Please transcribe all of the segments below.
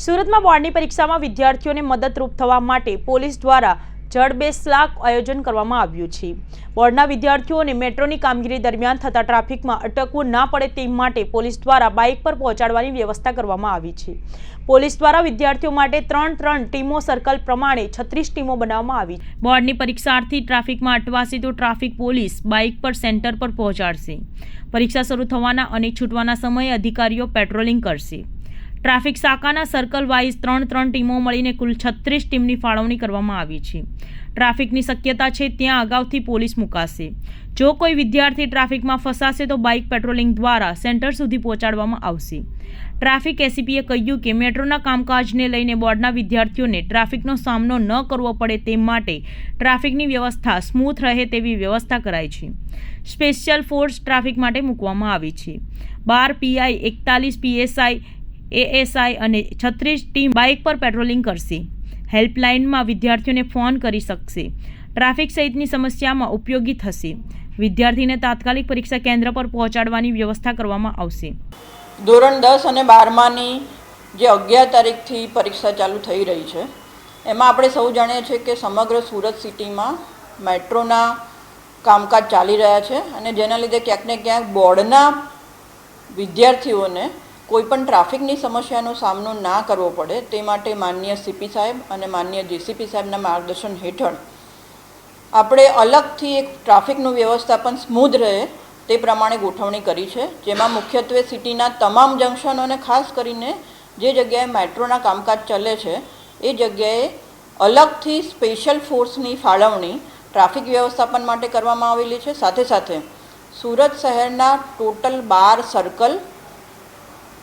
સુરતમાં બોર્ડની પરીક્ષામાં વિદ્યાર્થીઓને મદદરૂપ થવા માટે પોલીસ દ્વારા જડબેસલાક આયોજન કરવામાં આવ્યું છે. બોર્ડના વિદ્યાર્થીઓને મેટ્રોની કામગીરી દરમિયાન થતા ટ્રાફિકમાં અટકવું ના પડે તે માટે પોલીસ દ્વારા બાઇક પર પહોંચાડવાની વ્યવસ્થા કરવામાં આવી છે. પોલીસ દ્વારા વિદ્યાર્થીઓ માટે ત્રણ ત્રણ ટીમો સર્કલ પ્રમાણે છત્રીસ ટીમો બનાવવામાં આવી બોર્ડની પરીક્ષાર્થી ટ્રાફિકમાં અટવાશે તો ટ્રાફિક પોલીસ બાઇક પર સેન્ટર પર પહોંચાડશે. પરીક્ષા શરૂ થવાના અને છૂટવાના સમયે અધિકારીઓ પેટ્રોલિંગ કરશે. ટ્રાફિક શાખાના સર્કલ વાઇઝ ત્રણ ત્રણ ટીમો મળીને કુલ છત્રીસ ટીમની ફાળવણી કરવામાં આવી છે. ટ્રાફિકની શક્યતા છે ત્યાં અગાઉથી પોલીસ મુકાશે. જો કોઈ વિદ્યાર્થી ટ્રાફિકમાં ફસાશે તો બાઇક પેટ્રોલિંગ દ્વારા સેન્ટર સુધી પહોંચાડવામાં આવશે. ટ્રાફિક એસીપીએ કહ્યું કે મેટ્રોના કામકાજને લઈને બોર્ડના વિદ્યાર્થીઓને ટ્રાફિકનો સામનો ન કરવો પડે તે માટે ટ્રાફિકની વ્યવસ્થા સ્મૂથ રહે તેવી વ્યવસ્થા કરાઈ છે. સ્પેશિયલ ફોર્સ ટ્રાફિક માટે મૂકવામાં આવી છે. બાર પીઆઈ એકતાલીસ પીએસઆઈ એએસઆઈ અને છત્રીસ ટીમ બાઇક પર પેટ્રોલિંગ કરશે. હેલ્પલાઇનમાં વિદ્યાર્થીઓને ફોન કરી શકશે. ટ્રાફિક સહિતની સમસ્યામાં ઉપયોગી થશે. વિદ્યાર્થીને તાત્કાલિક પરીક્ષા કેન્દ્ર પર પહોંચાડવાની વ્યવસ્થા કરવામાં આવશે. ધોરણ દસ અને બારમાની જે અગિયાર તારીખથી પરીક્ષા ચાલુ થઈ રહી છે, એમાં આપણે સૌ જાણીએ છીએ કે સમગ્ર સુરત સિટીમાં મેટ્રોના કામકાજ ચાલી રહ્યા છે અને જેના લીધે ક્યાંક ને ક્યાંક બોર્ડના વિદ્યાર્થીઓને કોઈ પણ ટ્રાફિકની સમસ્યાનો સામનો ના કરવો પડે તે માટે માન્ય સીપી સાહેબ અને માન્ય જીસીપી સાહેબના માર્ગદર્શન હેઠળ આપણે અલગથી એક ટ્રાફિકનું વ્યવસ્થાપન સ્મૂધ રહે તે પ્રમાણે ગોઠવણી કરી છે, જેમાં મુખ્યત્વે સિટીના તમામ જંકશનોને ખાસ કરીને જે જગ્યાએ મેટ્રોના કામકાજ ચાલે છે, એ જગ્યાએ અલગથી સ્પેશિયલ ફોર્સની ફાળવણી ટ્રાફિક વ્યવસ્થાપન માટે કરવામાં આવેલી છે. સાથે સાથે સુરત શહેરના ટોટલ બાર સર્કલ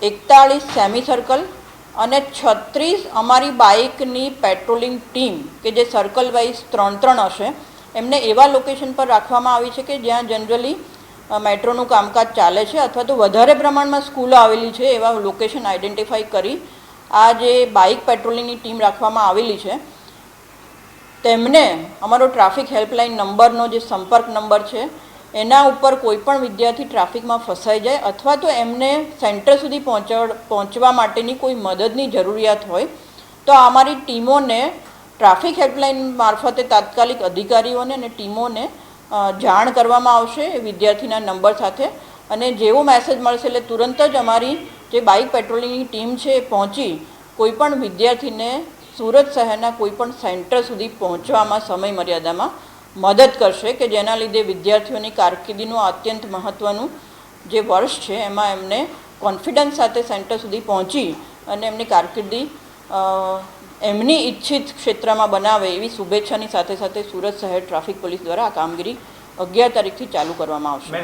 એકતાળીસ સેમી સર્કલ અને છત્રીસ અમારી બાઇકની પેટ્રોલિંગ ટીમ, કે જે સર્કલ વાઇઝ ત્રણ ત્રણ હશે, એમને એવા લોકેશન પર રાખવામાં આવી છે કે જ્યાં જનરલી મેટ્રોનું કામકાજ ચાલે છે અથવા તો વધારે પ્રમાણમાં સ્કૂલો આવેલી છે એવા લોકેશન આઈડેન્ટિફાઈ કરી આ જે બાઇક પેટ્રોલિંગની ટીમ રાખવામાં આવેલી છે. તેમને અમારો ટ્રાફિક હેલ્પલાઇન નંબરનો જે સંપર્ક નંબર છે એના ઉપર કોઈ પણ વિદ્યાર્થી ટ્રાફિકમાં ફસાઈ જાય અથવા તો એમને સેન્ટર સુધી પહોંચવા પહોંચવા માટેની કોઈ મદદની જરૂરિયાત હોય, તો અમારી ટીમોને ટ્રાફિક હેલ્પલાઇન મારફતે તાત્કાલિક અધિકારીઓને અને ટીમોને જાણ કરવામાં આવશે વિદ્યાર્થીના નંબર સાથે. અને જેવો મેસેજ મળશે એટલે તુરંત જ અમારી જે બાઇક પેટ્રોલિંગની ટીમ છે એ પહોંચી કોઈ પણ વિદ્યાર્થીને સુરત શહેરના કોઈપણ સેન્ટર સુધી પહોંચવામાં સમય મર્યાદામાં મદદ કરશે કે જેના લીધે વિદ્યાર્થીઓની કારકિર્દીનું અત્યંત મહત્ત્વનું જે વર્ષ છે, એમાં એમને કોન્ફિડન્સ સાથે સેન્ટર સુધી પહોંચી અને એમની કારકિર્દી એમની ઈચ્છિત ક્ષેત્રમાં બનાવે એવી શુભેચ્છાની સાથે સાથે સુરત શહેર ટ્રાફિક પોલીસ દ્વારા આ કામગીરી અગિયાર તારીખથી ચાલુ કરવામાં આવશે.